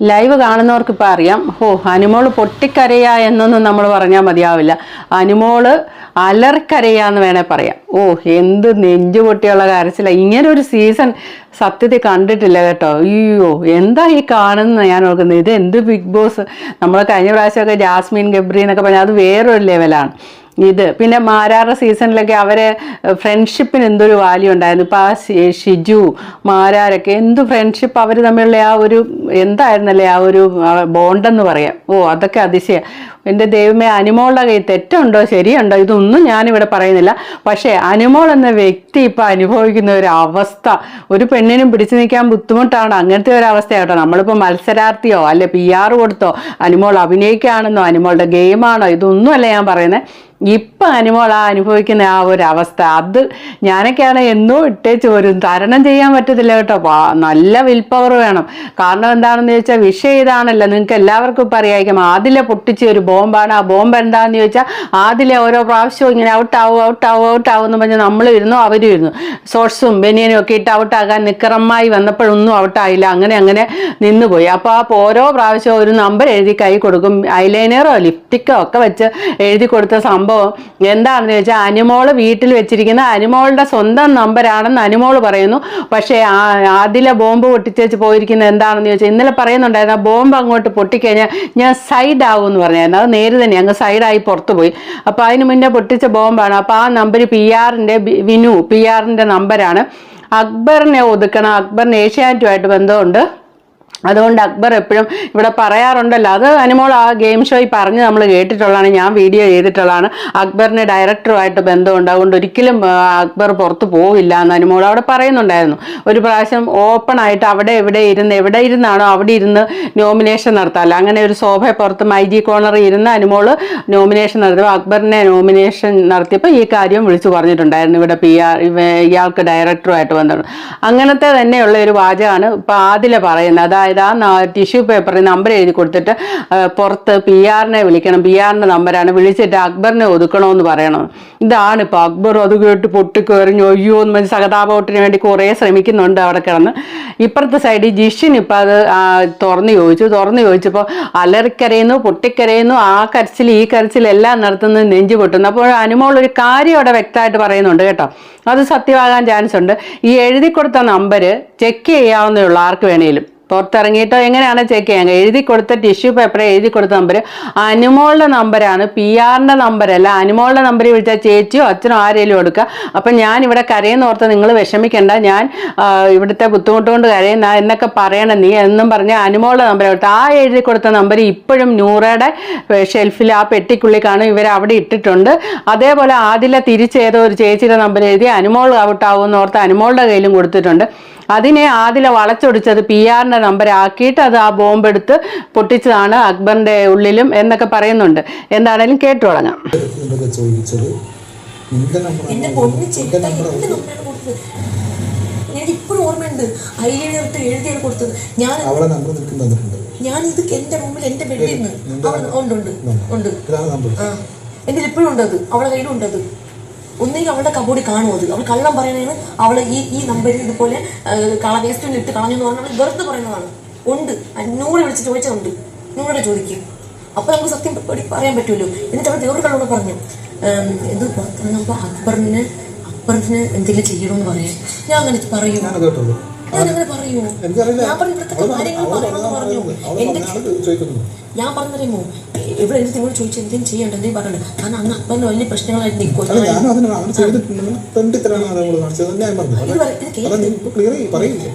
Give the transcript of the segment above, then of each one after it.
Live കാണുന്നവർക്ക് ഇപ്പം അറിയാം. ഓ അനുമോൾ പൊട്ടിക്കരയ എന്നൊന്നും നമ്മൾ പറഞ്ഞാൽ മതിയാവില്ല. അനുമോൾ എന്ന് വേണേൽ പറയാം. ഓ എന്ത് നെഞ്ചു പൊട്ടിയുള്ള കരച്ചില്ല ഇങ്ങനെ ഒരു സീസൺ സത്യത്തിൽ കണ്ടിട്ടില്ല കേട്ടോ. അയ്യോ എന്താ ഈ കാണുന്നത് ഞാൻ ഓർക്കുന്നത്? ഇത് എന്ത് ബിഗ് ബോസ്? നമ്മൾ കഴിഞ്ഞ പ്രാവശ്യമൊക്കെ ജാസ്മിൻ ഗബ്രി എന്നൊക്കെ പറഞ്ഞാൽ അത് വേറൊരു ലെവലാണ് ഇത്. പിന്നെ മാരാറ സീസണിലൊക്കെ അവരെ ഫ്രണ്ട്ഷിപ്പിന് എന്തൊരു വാല്യൂ ഉണ്ടായിരുന്നു? ഇപ്പം ആ ഷിജു മാരാരൊക്കെ എന്ത് ഫ്രണ്ട്ഷിപ്പ് അവർ തമ്മിലുള്ള ആ ഒരു എന്തായിരുന്നല്ലേ ആ ഒരു ബോണ്ടെന്ന് പറയാം? ഓ അതൊക്കെ അതിശയം. എന്റെ ദൈവമേ അനുമോളുടെ കൈ തെറ്റുണ്ടോ? ശരിയുണ്ടോ? ഇതൊന്നും ഞാനിവിടെ പറയുന്നില്ല. പക്ഷേ അനുമോൾ എന്ന വ്യക്തി ഇപ്പം അനുഭവിക്കുന്ന ഒരു അവസ്ഥ ഒരു പെണ്ണിനും പിടിച്ചു നിൽക്കാൻ ബുദ്ധിമുട്ടാണ് അങ്ങനത്തെ ഒരു അവസ്ഥയാട്ടോ. നമ്മളിപ്പോൾ മത്സരാർത്ഥിയോ അല്ലെ പി ആർ കൊടുത്തോ അനുമോൾ അഭിനയിക്കുകയാണെന്നോ അനുമോളുടെ ഗെയിമാണോ ഇതൊന്നും അല്ല ഞാൻ പറയുന്നത് ഇപ്പം അനുമോൾ ആ അനുഭവിക്കുന്ന ആ ഒരു അവസ്ഥ അത് ഞാനൊക്കെയാണ് എന്നും ഇട്ടേച്ച് വരും തരണം ചെയ്യാൻ പറ്റത്തില്ല കേട്ടോ. നല്ല വിൽ പവർ വേണം. കാരണം എന്താണെന്ന് ചോദിച്ചാൽ വിഷയം ഇതാണല്ലോ. നിങ്ങൾക്ക് എല്ലാവർക്കും ഇപ്പം അറിയായിരിക്കും. ആദിലെ പൊട്ടിച്ച് ഒരു ബോംബാണ്. ആ ബോംബ് എന്താണെന്ന് ചോദിച്ചാൽ ആദിലെ ഓരോ പ്രാവശ്യവും ഇങ്ങനെ ഔട്ടാവും ഔട്ടാവും ഔട്ടാവും എന്ന് പറഞ്ഞാൽ നമ്മൾ ഇരുന്നു അവരും ഇരുന്നു. ഷോർട്സും ബനിയനും ഒക്കെ ഇട്ട് ഔട്ടാകാൻ നിക്കറമ്മായി വന്നപ്പോഴൊന്നും ഔട്ടായില്ല അങ്ങനെ അങ്ങനെ നിന്നുപോയി. അപ്പോൾ ആ ഓരോ പ്രാവശ്യവും ഒരു നമ്പർ എഴുതി കൈ കൊടുക്കും. ഐലൈനറോ ലിപ്റ്റിക്കോ ഒക്കെ വെച്ച് എഴുതി കൊടുത്ത സംഭവം എന്താണെന്ന് വെച്ചാൽ അനുമോൾ വീട്ടിൽ വെച്ചിരിക്കുന്ന അനുമോളുടെ സ്വന്തം നമ്പരാണെന്ന് അനുമോൾ പറയുന്നു. പക്ഷേ ആദിലെ ബോംബ് പൊട്ടിച്ചേച്ച് പോയിരിക്കുന്നത് എന്താണെന്ന് ചോദിച്ചാൽ ഇന്നലെ പറയുന്നുണ്ടായിരുന്നു ആ ബോംബ് അങ്ങോട്ട് പൊട്ടിക്കഴിഞ്ഞാൽ ഞാൻ സൈഡ് ആവും എന്ന് പറഞ്ഞായിരുന്നു. അത് നേര് തന്നെ അങ്ങ് സൈഡായി പുറത്തു പോയി. അപ്പോൾ അതിന് മുന്നേ പൊട്ടിച്ച ബോംബാണ്. അപ്പോൾ ആ നമ്പർ പി ആറിന്റെ വിനു പി ആറിന്റെ നമ്പരാണ്. അക്ബറിനെ ഒതുക്കണം. അക്ബറിന് ഏഷ്യാനെറ്റുമായിട്ട് ബന്ധമുണ്ട്. അതുകൊണ്ട് അക്ബർ എപ്പോഴും ഇവിടെ പറയാറുണ്ടല്ലോ. അത് അനുമോൾ ആ ഗെയിം ഷോയിൽ പറഞ്ഞ് നമ്മൾ കേട്ടിട്ടുള്ളതാണ് ഞാൻ വീഡിയോ ചെയ്തിട്ടുള്ളതാണ്. അക്ബറിന് ഡയറക്ടറുമായിട്ട് ബന്ധമുണ്ട്. അതുകൊണ്ട് ഒരിക്കലും അക്ബർ പുറത്ത് പോവില്ല എന്ന് അനുമോൾ അവിടെ പറയുന്നുണ്ടായിരുന്നു. ഒരു പ്രാവശ്യം ഓപ്പൺ ആയിട്ട് അവിടെ എവിടെ ഇരുന്ന് എവിടെ ഇരുന്നാണോ അവിടെ ഇരുന്ന് നോമിനേഷൻ നടത്താമല്ലോ അങ്ങനെ ഒരു ശോഭ പുറത്ത് മൈ ജി കോർണറിൽ ഇരുന്ന് അനുമോൾ നോമിനേഷൻ നടത്തിയപ്പോൾ അക്ബറിനെ നോമിനേഷൻ നടത്തിയപ്പോൾ ഈ കാര്യം വിളിച്ചു പറഞ്ഞിട്ടുണ്ടായിരുന്നു. ഇവിടെ പി ആർ ഇയാൾക്ക് ഡയറക്ടറുമായിട്ട് ബന്ധമുണ്ട് അങ്ങനത്തെ തന്നെയുള്ള ഒരു വാചകമാണ് ഇപ്പോൾ ആദില പറയുന്നത്. അതായത് ആ ടിഷ്യൂ പേപ്പറിൽ നമ്പർ എഴുതി കൊടുത്തിട്ട് പുറത്ത് പി ആറിനെ വിളിക്കണം. പി ആറിന്റെ നമ്പറാണ് വിളിച്ചിട്ട് അക്ബറിനെ ഒതുക്കണമെന്ന് പറയണം. ഇതാണ് ഇപ്പോൾ അക്ബർ അത് കേട്ട് പൊട്ടിക്കേറിഞ്ഞു. അയ്യോ എന്ന് പറഞ്ഞ് സഹതാപോട്ടിന് വേണ്ടി കുറേ ശ്രമിക്കുന്നുണ്ട് അവിടെ കിടന്ന്. ഇപ്പുറത്തെ സൈഡിൽ ജിഷിൻ ഇപ്പം അത് തുറന്ന് ചോദിച്ചു. തുറന്ന് ചോദിച്ചപ്പോൾ അലറിക്കരയുന്നു പൊട്ടിക്കരയുന്നു ആ കരച്ചിൽ ഈ കരച്ചിൽ എല്ലാം നടത്തുന്നത് നെഞ്ചു പൊട്ടുന്നു. അപ്പോൾ അനുമോൾ ഒരു കാര്യം അവിടെ വ്യക്തമായിട്ട് പറയുന്നുണ്ട് കേട്ടോ. അത് സത്യമാകാൻ ചാൻസ് ഉണ്ട്. ഈ എഴുതി കൊടുത്ത നമ്പർ ചെക്ക് ചെയ്യാവുന്നേ ഉള്ളൂ ആർക്ക് വേണേലും. പുറത്തിറങ്ങിയിട്ടോ എങ്ങനെയാണ് ചെക്ക് ചെയ്യാൻ? എഴുതി കൊടുത്ത ടിഷ്യൂ പേപ്പർ എഴുതി കൊടുത്ത നമ്പർ അനുമോളുടെ നമ്പരാണ് പി ആറിന്റെ നമ്പരല്ല അനുമോളുടെ നമ്പറിൽ വിളിച്ചാൽ ചേച്ചിയോ അച്ഛനോ ആരെങ്കിലും കൊടുക്കുക അപ്പം ഞാൻ ഇവിടെ കരയെന്ന് ഓർത്ത് നിങ്ങൾ വിഷമിക്കേണ്ട. ഞാൻ ഇവിടുത്തെ ബുദ്ധിമുട്ട് കൊണ്ട് കരയുന്ന എന്നൊക്കെ പറയണം നീ എന്നും പറഞ്ഞ് അനുമോളുടെ നമ്പർ കൊടുത്ത്. ആ എഴുതി കൊടുത്ത നമ്പർ ഇപ്പോഴും നൂറയുടെ ഷെൽഫിൽ ആ പെട്ടിക്കുള്ളിൽ കാണും. ഇവർ അവിടെ ഇട്ടിട്ടുണ്ട്. അതേപോലെ ആദില തിരിച്ചേതോ ഒരു ചേച്ചിയുടെ നമ്പർ എഴുതി അനുമോൾ ഔട്ടാവും എന്ന് ഓർത്ത് അനുമോളുടെ കയ്യിലും കൊടുത്തിട്ടുണ്ട്. അതിനെ ആദില വളച്ചൊടിച്ചത് പി ആറിന്റെ നമ്പർ ആക്കിയിട്ട് അത് ആ ബോംബ് എടുത്ത് പൊട്ടിച്ചതാണ് അക്ബറിന്റെ ഉള്ളിലും എന്നൊക്കെ പറയുന്നുണ്ട്. എന്താണേലും കേട്ടു തുടങ്ങാം. ഇപ്പോഴും ഓർമ്മയുണ്ട്. എഴുതിയാണ് കൊടുത്തത്. ഞാൻ അവളെ നമ്പർ തന്നിട്ടുണ്ട്. ഞാൻ ഇത് എന്റെ റൂമിൽ എന്റെ ബെഡിൽ നിന്ന് ഉണ്ട് ഉണ്ട്. ഉണ്ട്. എന്റെ ഇപ്പോഴും ഉണ്ട് അത് അവളുടെ കയ്യിലും ഉണ്ട് അത് ഒന്നെങ്കിൽ അവളുടെ കബോർഡിൽ കാണും അത്. അവൾ കള്ളം പറയുന്നതിന് അവൾ ഈ ഈ നമ്പറിൽ ഇതുപോലെ കള വേസ്റ്റിൽ ഇട്ട് കളഞ്ഞു എന്ന് പറഞ്ഞാൽ അവൾ വെറുതെ പറയുന്നതാണ്. ഉണ്ട്. അന്നൂടെ വിളിച്ച് ചോദിച്ചുണ്ട് നൂറെ ചോദിക്കും. അപ്പൊ നമുക്ക് സത്യം പറയാൻ പറ്റുമല്ലോ എന്നിട്ട് അവൾ വേറൊരു കള്ളോട് പറഞ്ഞു. ഇത് പുറത്തിറങ്ങുമ്പോ അക്ബറിന് അക്ബറിന് എന്തെങ്കിലും ചെയ്യണമെന്ന് പറയാം ഞാൻ അങ്ങനെ പറയൂ. ഞാൻ അങ്ങനെ പറയൂ. എനിക്കറിയില്ല. ഞാൻ പറഞ്ഞ ഇവിടുത്തെ കാര്യങ്ങൾ പറയണമെന്ന് പറഞ്ഞു. എന്റെ ഞാൻ പറഞ്ഞറിയുമോ ഇവിടെ എന്ത് നിങ്ങൾ ചോദിച്ചു എന്തെങ്കിലും ചെയ്യണ്ട എന്തെങ്കിലും പറഞ്ഞു കാരണം അന്ന് അപ്പന്റെ വലിയ പ്രശ്നങ്ങളായിട്ട് നിൽക്കും പറ- നീ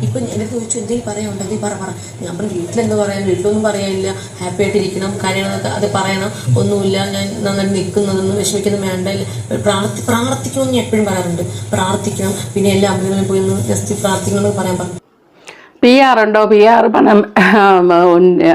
ഇപ്പൊ ചോദിച്ചു എന്തെങ്കിലും പറയാനുണ്ട് പറ പറ. ഞാൻ പറഞ്ഞു വീട്ടിലെന്ത് പറയാൻ വീട്ടിലൊന്നും പറയാനില്ല. ഹാപ്പി ആയിട്ടിരിക്കണം. കാര്യങ്ങളൊക്കെ അത് പറയണം. ഒന്നുമില്ല. ഞാൻ നന്നായിട്ട് നിൽക്കുന്നതൊന്നും വിഷമിക്കുന്നു വേണ്ട. പ്രാർത്ഥി പ്രാർത്ഥിക്കണമെന്ന് ഞാൻ എപ്പോഴും പറയാറുണ്ട്. പ്രാർത്ഥിക്കണം. പിന്നെ എല്ലാ അമ്പലങ്ങളിലും പോയി ജസ്റ്റ് പ്രാർത്ഥിക്കണം എന്ന് പറയാൻ പറഞ്ഞു. പി ആർ ഉണ്ടോ? പി ആർ പണം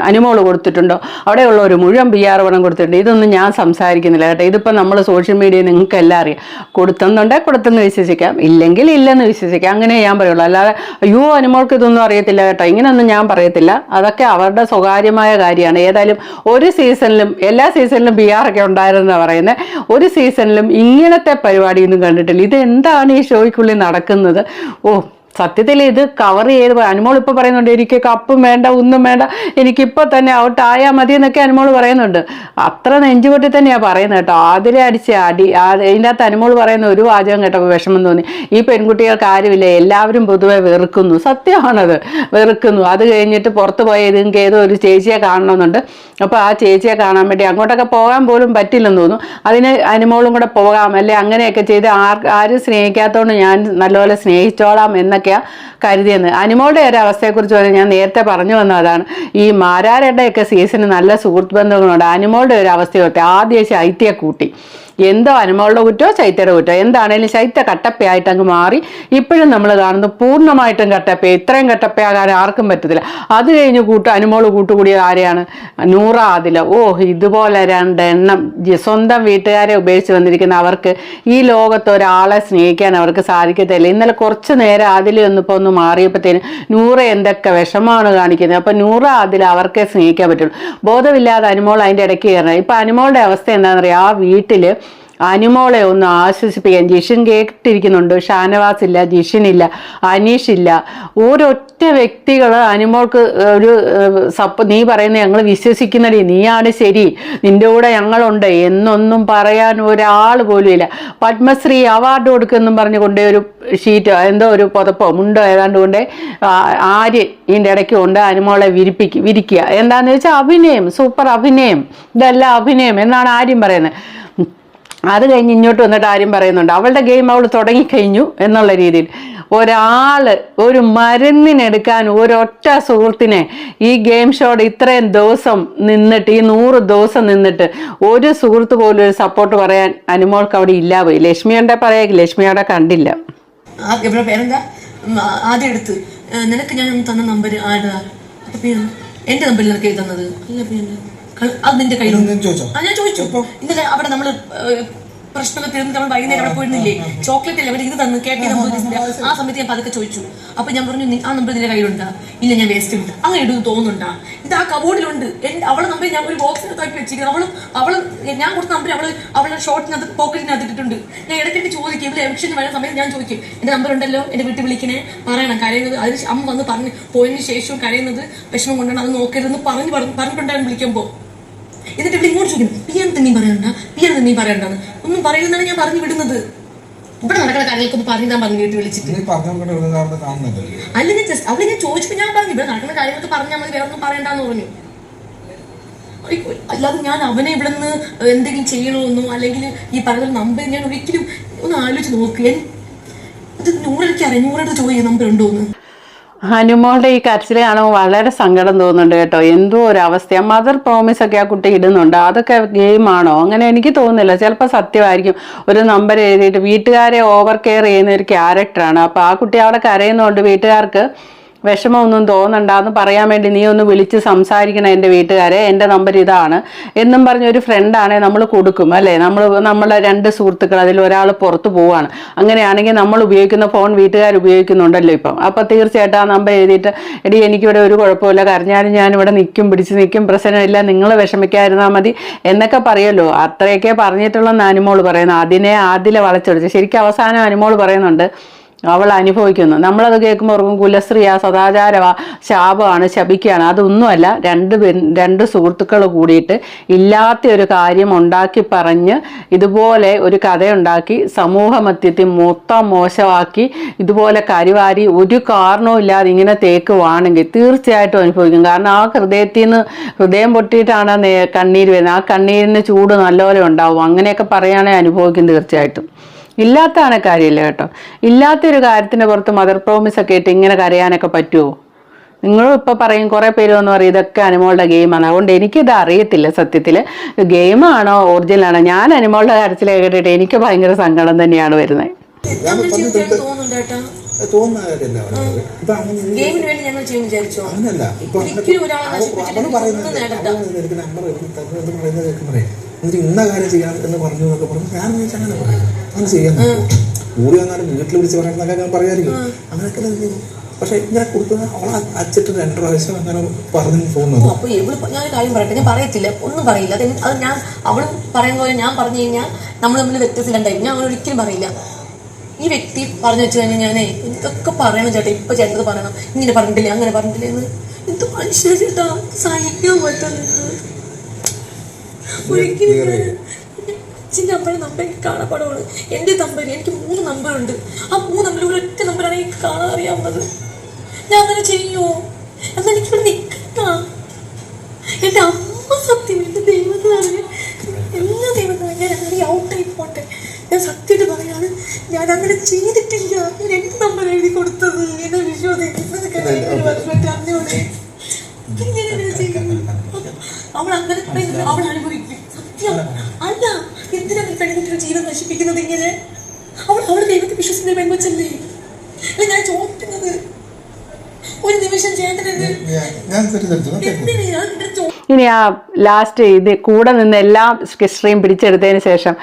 അനുമോൾ കൊടുത്തിട്ടുണ്ടോ? അവിടെയുള്ള ഒരു മുഴുവൻ പി ആർ പണം കൊടുത്തിട്ടുണ്ട്. ഇതൊന്നും ഞാൻ സംസാരിക്കുന്നില്ല കേട്ടോ. ഇതിപ്പോൾ നമ്മൾ സോഷ്യൽ മീഡിയയിൽ നിങ്ങൾക്ക് എല്ലാം അറിയാം. കൊടുത്തെന്നുണ്ടെങ്കിൽ കൊടുത്തെന്ന് വിശ്വസിക്കാം. ഇല്ലെങ്കിൽ ഇല്ലെന്ന് വിശ്വസിക്കാം. അങ്ങനെ ഞാൻ പറയുള്ളൂ. അല്ലാതെ അയ്യോ അനുമോൾക്ക് ഇതൊന്നും അറിയത്തില്ല കേട്ടോ. ഇങ്ങനെയൊന്നും ഞാൻ പറയത്തില്ല. അതൊക്കെ അവരുടെ സ്വകാര്യമായ കാര്യമാണ്. ഏതായാലും ഒരു സീസണിലും എല്ലാ സീസണിലും പി ആർ ഒക്കെ ഉണ്ടായിരുന്നാണ് പറയുന്നത് ഒരു സീസണിലും ഇങ്ങനത്തെ പരിപാടിയൊന്നും കണ്ടിട്ടില്ല. ഇത് എന്താണ് ഈ ഷോയ്ക്കുള്ളിൽ നടക്കുന്നത്? ഓ സത്യത്തിൽ ഇത് കവർ ചെയ്ത്. അനുമോൾ ഇപ്പൊ പറയുന്നുണ്ട് എനിക്ക് കപ്പും വേണ്ട ഒന്നും വേണ്ട എനിക്കിപ്പോ തന്നെ ഔട്ട് ആയാൽ മതി എന്നൊക്കെ അനുമോൾ പറയുന്നുണ്ട്. അത്ര നെഞ്ചുപൊട്ടി തന്നെയാ പറയുന്നത് കേട്ടോ. ആതിരെ അടിച്ച അടി അതിന്റെ അകത്ത് അനുമോൾ പറയുന്ന ഒരു വാചകം കേട്ടപ്പോൾ വിഷമം തോന്നി. ഈ പെൺകുട്ടികൾക്ക് ആരുമില്ല എല്ലാവരും പൊതുവെ വെറുക്കുന്നു. സത്യമാണത്. വെറുക്കുന്നു. അത് കഴിഞ്ഞിട്ട് പുറത്ത് പോയ ഇതിങ്ങൾക്ക് ഏതോ ഒരു ചേച്ചിയെ കാണണമെന്നുണ്ട്. അപ്പോൾ ആ ചേച്ചിയെ കാണാൻ വേണ്ടി അങ്ങോട്ടൊക്കെ പോകാൻ പോലും പറ്റില്ലെന്ന് തോന്നുന്നു. അതിന് അനുമോളും കൂടെ പോകാം. അല്ലെ? അങ്ങനെയൊക്കെ ചെയ്ത് ആർ ആരും സ്നേഹിക്കാത്തതുകൊണ്ട് ഞാൻ നല്ലപോലെ സ്നേഹിച്ചോളാം എന്നൊക്കെയാ കരുതിയെന്ന്. അനിമോളുടെ ഒരു അവസ്ഥയെക്കുറിച്ച് പറഞ്ഞാൽ ഞാൻ നേരത്തെ പറഞ്ഞു വന്നതാണ്. ഈ മാരാരുടെയൊക്കെ സീസണിൽ നല്ല സുഹൃത്ത് ബന്ധങ്ങളുണ്ട് അനിമോളുടെ ഒരു അവസ്ഥയോട്ടെ ആദ്യം ശൈത്യ കൂട്ടി. എന്തോ അനുമകളുടെ കുറ്റോ ചൈത്യയുടെ കുറ്റോ എന്താണേലും ചൈത്ത കട്ടപ്പയായിട്ട് അങ്ങ് മാറി ഇപ്പോഴും നമ്മൾ കാണുന്നത് പൂർണമായിട്ടും കട്ടപ്പ ഇത്രയും കട്ടപ്പയാകാൻ ആർക്കും പറ്റത്തില്ല. അത് കഴിഞ്ഞ് കൂട്ട് അനുമോൾ കൂട്ടുകൂടിയത് ആരെയാണ്? നൂറ ആദില. ഓ ഇതുപോലെ രണ്ടെണ്ണം സ്വന്തം വീട്ടുകാരെ ഉപേക്ഷിച്ച് വന്നിരിക്കുന്ന അവർക്ക് ഈ ലോകത്ത് ഒരാളെ സ്നേഹിക്കാൻ അവർക്ക് സാധിക്കത്തില്ല. ഇന്നലെ കുറച്ച് നേരം അതിൽ ഒന്നിപ്പോൾ ഒന്ന് മാറിയപ്പോഴത്തേന് നൂറ എന്തൊക്കെ വിഷമമാണ് കാണിക്കുന്നത്. അപ്പം നൂറ അതിൽ അവർക്കേ സ്നേഹിക്കാൻ പറ്റുള്ളൂ. ബോധമില്ലാതെ അനുമോൾ അതിന്റെ ഇടയ്ക്ക് കയറണം. ഇപ്പം അനുമോളുടെ അവസ്ഥ എന്താണെന്ന് പറയുക ആ വീട്ടിൽ അനുമോളെ ഒന്ന് ആശ്വസിപ്പിക്കാൻ ജിഷിൻ കേട്ടിരിക്കുന്നുണ്ട്. ഷാനവാസ് ഇല്ല ജിഷിൻ ഇല്ല അനീഷ് ഇല്ല ഒരൊറ്റ വ്യക്തികൾ അനുമോൾക്ക് ഒരു സപ്പ് നീ പറയുന്ന ഞങ്ങൾ വിശ്വസിക്കുന്നടി നീയാണ് ശരി നിന്റെ കൂടെ ഞങ്ങളുണ്ട് എന്നൊന്നും പറയാൻ ഒരാൾ പോലും ഇല്ല. പത്മശ്രീ അവാർഡ് കൊടുക്കുമെന്നും പറഞ്ഞു കൊണ്ടേ ഒരു ഷീറ്റ് എന്തോ ഒരു പുതപ്പോ മുണ്ടോ ഏതാണ്ട് കൊണ്ട് ആര് ഇതിന്റെ ഇടയ്ക്ക് കൊണ്ട് അനുമോളെ വിരിപ്പിക്കുക വിരിക്കുക. എന്താണെന്ന് വെച്ചാൽ അഭിനയം സൂപ്പർ അഭിനയം ഇതെല്ലാം അഭിനയം എന്നാണ് ആര്യം പറയുന്നത്. അത് കഴിഞ്ഞ് ഇങ്ങോട്ട് വന്നിട്ട് ആരും പറയുന്നുണ്ട്. അവളുടെ ഗെയിം അവൾ തുടങ്ങിക്കഴിഞ്ഞു എന്നുള്ള രീതിയിൽ. ഒരാൾ ഒരു മരുന്നിനെടുക്കാൻ ഒരൊറ്റ സുഹൃത്തിനെ ഈ ഗെയിം ഷോയുടെ ഇത്രയും ദിവസം നിന്നിട്ട് ഈ നൂറ് ദിവസം നിന്നിട്ട് ഒരു സുഹൃത്ത് പോലും ഒരു സപ്പോർട്ട് പറയാൻ അനുമോൾക്ക് അവിടെ ഇല്ല പോയി. ലക്ഷ്മിയുടെ പറയാ ലക്ഷ്മി അവിടെ കണ്ടില്ല. ആദ്യം നിനക്ക് ഞാൻ തന്ന നമ്പർ എന്റെ നമ്പറിൽ നിനക്ക് എഴുതുന്നത് കൾ- അത് നിന്റെ കയ്യിലുണ്ട്. ചോദിച്ചോ? ആ ഞാൻ ചോദിച്ചു. ഇന്നലെ അവിടെ നമ്മൾ ഏ, പ്രശ്നമൊക്കെ തീർന്നിട്ട് നമ്മൾ വൈകുന്നേരം അവിടെ പോയിരുന്നില്ലേ? ചോക്ലേറ്റ് അല്ലേ? അവർ ഇത് തന്നു കേട്ടി ആ സമയത്ത് ഞാൻ പതുക്കെ ചോദിച്ചു. അപ്പൊ ഞാൻ പറഞ്ഞു "നി- ആ നമ്പർ ഇതിന്റെ കയ്യിലുണ്ടാ? ഇല്ല ഞാൻ വേസ്റ്റ് ഉണ്ട്. അങ്ങനെ ഇടുന്നു തോന്നുന്നുണ്ടാ. ഇത് ആ കബോർഡിലുണ്ട് എന്റെ അവളെ നമ്പർ ഞാൻ ഒരു ബോക്സിനകത്താക്കി വെച്ചിരിക്കുന്നത് അവളും അവൾ ഞാൻ കൊടുത്ത നമ്പർ അവൾ അവളുടെ ഷോർട്ടിനകത്ത് പോക്കറ്റിനകത്ത് ഇട്ടിട്ടുണ്ട്. ഞാൻ ഇടയ്ക്കിട്ട് ചോദിക്കും ഇവിടെ എലക്ഷൻ വരുന്ന സമയത്ത് ഞാൻ ചോദിക്കും എന്റെ നമ്പർ ഉണ്ടല്ലോ? എന്റെ വീട്ടിൽ വിളിക്കണേ? പറയണം. കരയുന്നത് അതിന് അമ്മ വന്ന് പറഞ്ഞ് പോയതിന് ശേഷവും കരയുന്നത് വിഷമം കൊണ്ടാണ് അത് നോക്കരുതെന്ന് പറഞ്ഞ് പറഞ്ഞ് പറഞ്ഞിട്ടുണ്ടായിരുന്നു വിളിക്കുമ്പോൾ എന്നിട്ട് ഇവിടെ ഇങ്ങോട്ട് ചോദിക്കും പി എൻ നീ പറയണ്ട? പി എൻ നീ പറയണ്ടെന്ന്? ഒന്നും പറയില്ലെന്നാണ് ഞാൻ പറഞ്ഞു വിടുന്നത്. ഇവിടെ നടക്കുന്ന കാര്യങ്ങൾക്കൊന്ന് പറഞ്ഞു ഞാൻ പറഞ്ഞു വീട്ടിൽ വിളിച്ചിട്ട്. അല്ല? ഞാൻ ജസ്റ്റ് അവിടെ ഞാൻ ചോദിച്ചപ്പോൾ ഞാൻ പറഞ്ഞു ഇവിടെ നടക്കുന്ന കാര്യങ്ങൾക്ക് പറഞ്ഞാൽ മതി വേറെ ഒന്നും പറയണ്ടെന്ന് പറഞ്ഞു. അല്ലാതെ ഞാൻ അവനെ ഇവിടെ നിന്ന് എന്തെങ്കിലും ചെയ്യണമെന്നോ അല്ലെങ്കിൽ ഈ പറഞ്ഞ നമ്പർ ഞാൻ ഒരിക്കലും ഒന്ന് ആലോചിച്ച് നോക്കുക ഇത് നൂറെനിക്ക് അറിയാം നൂറെടുത്ത് ചോദിക്കുക നമ്പർ ഉണ്ടോ എന്ന്. ഹനുമോളുടെ ഈ കരച്ചിൽ കാണുമ്പോൾ വളരെ സങ്കടം തോന്നുന്നുണ്ട് കേട്ടോ. എന്തോ ഒരു അവസ്ഥ മദർ പ്രോമിസ് ഒക്കെ ആ കുട്ടി ഇടുന്നുണ്ട്. അതൊക്കെ ഗെയിമാണോ അങ്ങനെ എനിക്ക് തോന്നുന്നില്ല. ചിലപ്പോൾ സത്യമായിരിക്കും. ഒരു നമ്പർ എഴുതിയിട്ട് വീട്ടുകാരെ ഓവർ കെയർ ചെയ്യുന്ന ഒരു ക്യാരക്ടറാണ് അപ്പോൾ ആ കുട്ടി അവിടെ കരയുന്നതുകൊണ്ട് വീട്ടുകാർക്ക് വിഷമമൊന്നും തോന്നണ്ടെന്ന് പറയാൻ വേണ്ടി നീ ഒന്ന് വിളിച്ച് സംസാരിക്കണം എന്റെ വീട്ടുകാരെ എന്റെ നമ്പർ ഇതാണ് എന്നും പറഞ്ഞ ഒരു ഫ്രണ്ടാണെ നമ്മൾ കൊടുക്കും അല്ലേ? നമ്മൾ നമ്മളെ രണ്ട് സുഹൃത്തുക്കൾ അതിൽ ഒരാൾ പുറത്ത് പോവുകയാണ് അങ്ങനെയാണെങ്കിൽ നമ്മൾ ഉപയോഗിക്കുന്ന ഫോൺ വീട്ടുകാർ ഉപയോഗിക്കുന്നുണ്ടല്ലോ ഇപ്പം. അപ്പം തീർച്ചയായിട്ടും ആ നമ്പർ എഴുതിയിട്ട് എടി എനിക്കിവിടെ ഒരു കുഴപ്പമില്ല കരഞ്ഞാലും ഞാനിവിടെ നിൽക്കും പിടിച്ച് നിൽക്കും പ്രശ്നമില്ല നിങ്ങൾ വിഷമിക്കാതിരുന്നാൽ മതി എന്നൊക്കെ പറയുമല്ലോ. അത്രയൊക്കെ പറഞ്ഞിട്ടുള്ള അനുമോൾ പറയുന്നത് അതിനെ ആദ്യം വളച്ചൊടിച്ച്. ശരിക്കും അവസാനം അനുമോൾ പറയുന്നുണ്ട് അവൾ അനുഭവിക്കുന്നു. നമ്മളത് കേൾക്കുമ്പോൾ ഓർക്കും കുലശ്രീയാ സദാചാരവാ ശാപമാണ് ശപിക്കുകയാണ് അതൊന്നുമല്ല രണ്ട് രണ്ട് സുഹൃത്തുക്കൾ കൂടിയിട്ട് ഇല്ലാത്ത ഒരു കാര്യം ഉണ്ടാക്കി പറഞ്ഞ് ഇതുപോലെ ഒരു കഥയുണ്ടാക്കി സമൂഹ മധ്യത്തിൽ മൊത്തം മോശമാക്കി ഇതുപോലെ കരിവാരി ഒരു കാരണവും ഇല്ലാതെ ഇങ്ങനെ തേക്കുവാണെങ്കിൽ തീർച്ചയായിട്ടും അനുഭവിക്കും. കാരണം ആ ഹൃദയത്തിൽ നിന്ന് ഹൃദയം പൊട്ടിയിട്ടാണ് കണ്ണീര് വരുന്നത്. ആ കണ്ണീരിന് ചൂട് നല്ലപോലെ ഉണ്ടാവും. അങ്ങനെയൊക്കെ പറയുകയാണെങ്കിൽ അനുഭവിക്കും തീർച്ചയായിട്ടും. ഇല്ലാത്തതാണ് കാര്യമില്ല കേട്ടോ. ഇല്ലാത്തൊരു കാര്യത്തിന്റെ പുറത്ത് മദർ പ്രോമിസ് ഒക്കെ ഇട്ട് ഇങ്ങനെ കരയാനൊക്കെ പറ്റുമോ നിങ്ങളും ഇപ്പോൾ പറയും കുറേ പേര് എന്ന് പറയും ഇതൊക്കെ അനുമോളുടെ ഗെയിമാണ് അതുകൊണ്ട് എനിക്കിത് അറിയത്തില്ല സത്യത്തിൽ ഗെയിമാണോ ഒറിജിനലാണോ ഞാൻ അനുമോളുടെ കാര്യത്തിൽ കേട്ടിട്ട് എനിക്ക് ഭയങ്കര സങ്കടം തന്നെയാണ് വരുന്നത്. അങ്ങനല്ല. ഇപ്പൊ ഒരിക്കലും ഒരാളെ അവൾ പറയുന്നത് അവൾ നമ്പർ എന്നിട്ട് ഇന്ന കാര്യം ചെയ്യാം എന്ന് പറഞ്ഞു എന്നൊക്കെ പറഞ്ഞു ഞാൻ ചോദിച്ചാൽ അങ്ങനെ പറയാം അങ്ങനെ ചെയ്യാൻ കൂടി വന്നാലും വീട്ടിൽ വിളിച്ച് പറയുന്നതൊക്കെ ഞാൻ പറയാമായിരിക്കും അങ്ങനെയൊക്കെ ചെയ്യും. പക്ഷെ ഇങ്ങനെ കൊടുക്കുന്ന അവളെ അച്ചിട്ട് രണ്ട് പ്രാവശ്യം അങ്ങനെ പറഞ്ഞു പോകുന്നത്. തോന്നുന്നു അപ്പൊ എവിടെ ഞാൻ ഒരു കാര്യം പറയട്ടെ? ഞാൻ പറയത്തില്ല. ഒന്നും പറയില്ല. അത് അത് ഞാൻ അവൾ പറയുന്ന പോലെ ഞാൻ പറഞ്ഞു കഴിഞ്ഞാൽ നമ്മൾ തമ്മിൽ വ്യത്യസ്തമുണ്ടായി ഞാൻ അങ്ങനെ ഒരിക്കലും പറയില്ല. ഈ വ്യക്തി പറഞ്ഞു വെച്ച് കഴിഞ്ഞാൽ ഞാനേ ഇതൊക്കെ പറയണം ചേട്ടാ? ഇപ്പൊ ചേട്ടത് പറയണം. ഇങ്ങനെ പറഞ്ഞിട്ടില്ലേ? അങ്ങനെ പറഞ്ഞിട്ടില്ലേ എന്ന്? എന്ത് മനുഷ്യ ചേട്ടാ സഹിക്കാൻ പറ്റുന്നില്ല ഒരിക്കലും അച്ഛന്റെ അമ്മയുടെ നമ്പർ എനിക്ക് കാണാപ്പാടുമാണ് എന്റെ നമ്പർ എനിക്ക് മൂന്ന് നമ്പറുണ്ട് ആ മൂന്ന് നമ്പറിൽ ഒറ്റ നമ്പറാണ് എനിക്ക് കാണാൻ അറിയാവുന്നത്. ഞാൻ അങ്ങനെ ചെയ്യുമോ എന്നാൽ എനിക്ക് ഇവിടെ നിൽക്കണം എന്റെ അമ്മ സത്യം എന്റെ ദൈവത്തിലാണ് എല്ലാ ദൈവത്തിനും ഞാൻ അങ്ങനെ ഔട്ടായി പോട്ടെ. ഞാൻ സത്യമായിട്ട് പറയാണ് ഞാൻ അങ്ങനെ ചെയ്തിട്ടില്ല. ഞാൻ എന്ത് ഇങ്ങനെ? അവൾ അവൾ ദൈവത്തെ വിശ്വസിക്കുന്ന പെൺകൊച്ചല്ലേ? അല്ല ഞാൻ ചോദിക്കുന്നത് ഒരു നിമിഷം ചേട്ടനത് ഇനി ആ ലാസ്റ്റ് ഇത് കൂടെ നിന്ന് എല്ലാം സ്ട്രീം പിടിച്ചെടുത്തതിന് ശേഷം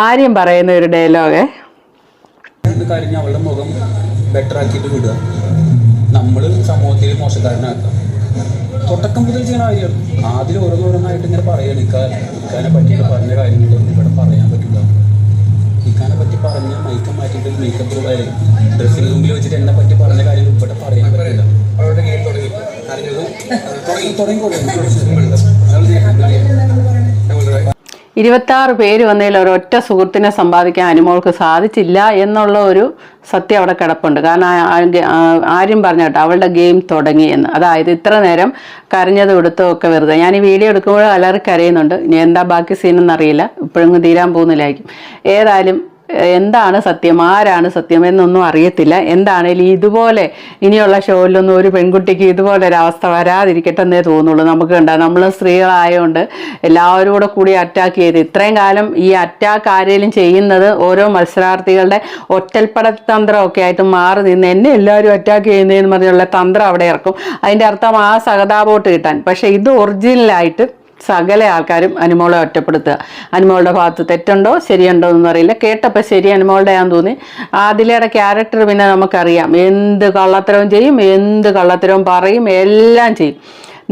ആര്യം പറയുന്ന ഒരു ഡയലോഗ് കഴിഞ്ഞ് അവളുടെ മുഖം ബെറ്റർ ആക്കിയിട്ട് വിടുക. നമ്മൾ സമൂഹത്തിൽ മോശക്കാരനാക്കുക തുടക്കം മുതൽ ചെയ്യുന്ന കാര്യം ആദ്യം ഓരോന്നോരോന്നായിട്ട് ഇങ്ങനെ ഇക്ക ഇക്കാനെ പറ്റിയിട്ട് പറഞ്ഞ കാര്യങ്ങളൊന്നും ഇവിടെ പറയാൻ പറ്റില്ല. ഇക്കാനെ പറ്റി പറഞ്ഞ മൈക്ക് മാറ്റിയിട്ട് മേക്കപ്പ് ഡ്രസ്സിംഗ് റൂമിൽ വെച്ചിട്ട് എന്നെ പറ്റി പറഞ്ഞ കാര്യങ്ങൾ ഇവിടെ പറയാൻ പറ്റില്ല. അവരുടെ കയ്യിൽ തുടങ്ങി? അറിഞ്ഞത്? തുടങ്ങി ഇരുപത്താറ് പേര് വന്നതിൽ ഒരൊറ്റ സുഹൃത്തിനെ സമ്പാദിക്കാൻ അനുമോൾക്ക് സാധിച്ചില്ല എന്നുള്ള ഒരു സത്യം അവിടെ കിടപ്പുണ്ട്. കാരണം ആരും പറഞ്ഞു കേട്ടോ അവളുടെ ഗെയിം തുടങ്ങി എന്ന്. അതായത് ഇത്ര നേരം കരഞ്ഞതും എടുത്തോ ഒക്കെ വെറുതെ. ഞാൻ ഈ വീഡിയോ എടുക്കുമ്പോൾ അലറി കരയുന്നുണ്ട്. ഇനി എന്താ ബാക്കി സീനൊന്നും അറിയില്ല ഇപ്പോഴൊന്നും തീരാൻ പോകുന്നില്ലായിരിക്കും. ഏതായാലും എന്താണ് സത്യം? ആരാണ് സത്യം എന്നൊന്നും അറിയത്തില്ല. എന്താണേലും ഇതുപോലെ ഇനിയുള്ള ഷോയിലൊന്നും ഒരു പെൺകുട്ടിക്ക് ഇതുപോലെ ഒരു അവസ്ഥ വരാതിരിക്കട്ടെ എന്നേ തോന്നുള്ളൂ. നമുക്ക് കണ്ട നമ്മൾ സ്ത്രീകളായതുകൊണ്ട് എല്ലാവരും കൂടെ കൂടി അറ്റാക്ക് ചെയ്ത് ഇത്രയും കാലം ഈ അറ്റാക്ക് ആരെങ്കിലും ചെയ്യുന്നത് ഓരോ മത്സരാർത്ഥികളുടെ ഒറ്റൽപ്പട തന്ത്രമൊക്കെ ആയിട്ട് മാറി നിന്ന് എന്നെ എല്ലാവരും അറ്റാക്ക് ചെയ്യുന്നതെന്ന് പറഞ്ഞുള്ള തന്ത്രം അവിടെ ഇറക്കും. അതിന്റെ അർത്ഥം ആ സഹതാപോട്ട് കിട്ടാൻ. പക്ഷേ ഇത് ഒറിജിനലായിട്ട് സകല ആൾക്കാരും അനുമോളെ ഒറ്റപ്പെടുത്തുക. അനുമോളുടെ ഭാഗത്ത് തെറ്റുണ്ടോ ശരിയുണ്ടോ എന്നൊന്നും അറിയില്ല. കേട്ടപ്പോൾ ശരി അനുമോളുടെ ആണെന്ന് തോന്നി. ആദിലയുടെ ക്യാരക്ടർ പിന്നെ നമുക്കറിയാം. എന്ത് കള്ളത്തരവും ചെയ്യും എന്ത് കള്ളത്തരവും പറയും എല്ലാം ചെയ്യും.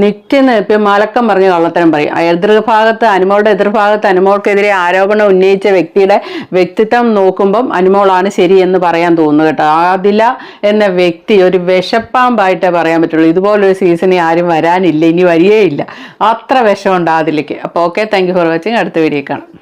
നിൽക്കുന്ന ഇപ്പം മലക്കം പറഞ്ഞ് കള്ളത്തരം പറയും. എതിർഭാഗത്ത് അനുമോളുടെ എതിർഭാഗത്ത് അനുമോൾക്കെതിരെ ആരോപണം ഉന്നയിച്ച വ്യക്തിയുടെ വ്യക്തിത്വം നോക്കുമ്പം അനുമോളാണ് ശരി എന്ന് പറയാൻ തോന്നുന്നു കേട്ടോ. ആദില എന്ന വ്യക്തി ഒരു വിഷപ്പാമ്പായിട്ടേ പറയാൻ പറ്റുള്ളൂ. ഇതുപോലൊരു സീസണിൽ ആരും വരാനില്ല ഇനി വരികയില്ല. അത്ര വിഷമുണ്ട് ആദിലയ്ക്ക്. അപ്പോൾ okay thank you for watching അടുത്ത വീഡിയോ കാണാം.